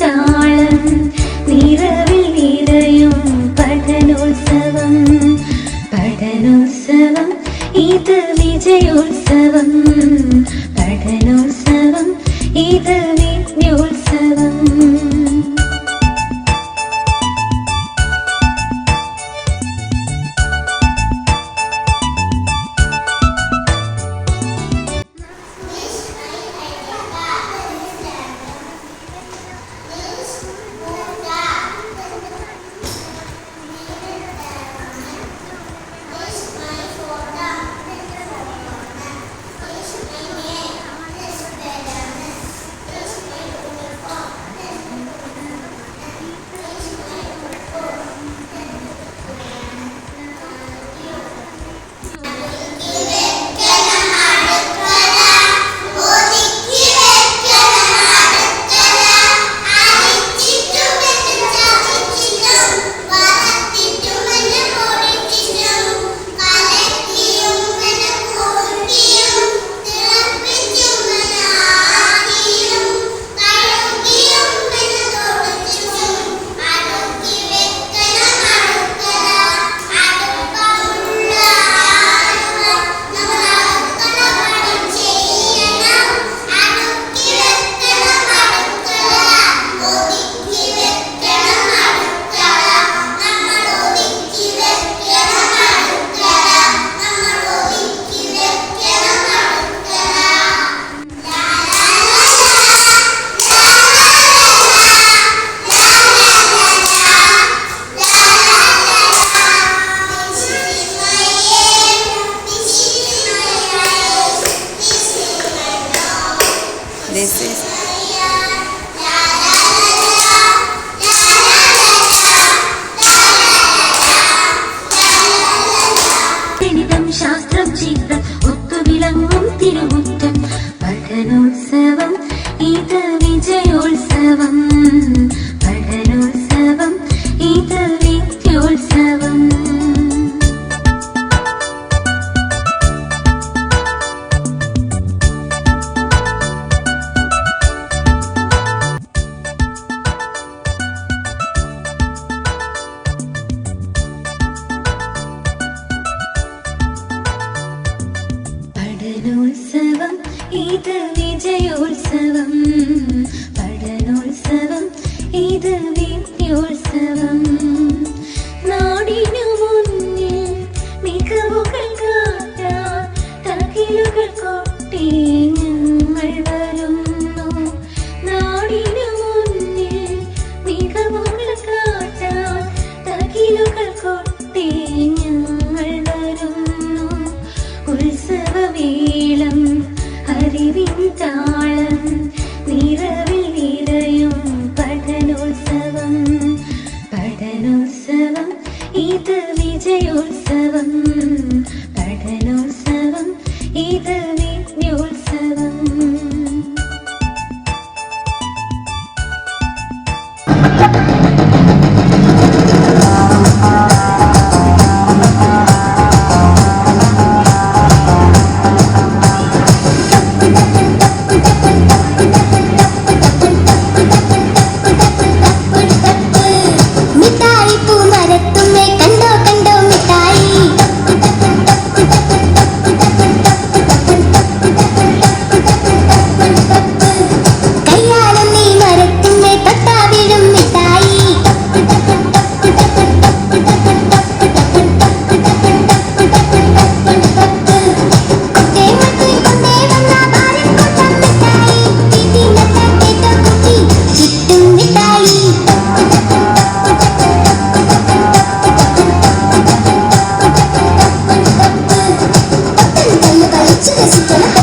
താളം നിറവിൽ നിറയും പഠനോത്സവം ഇത് വിജയോത്സവം. please. Mitari tu. chiquecito,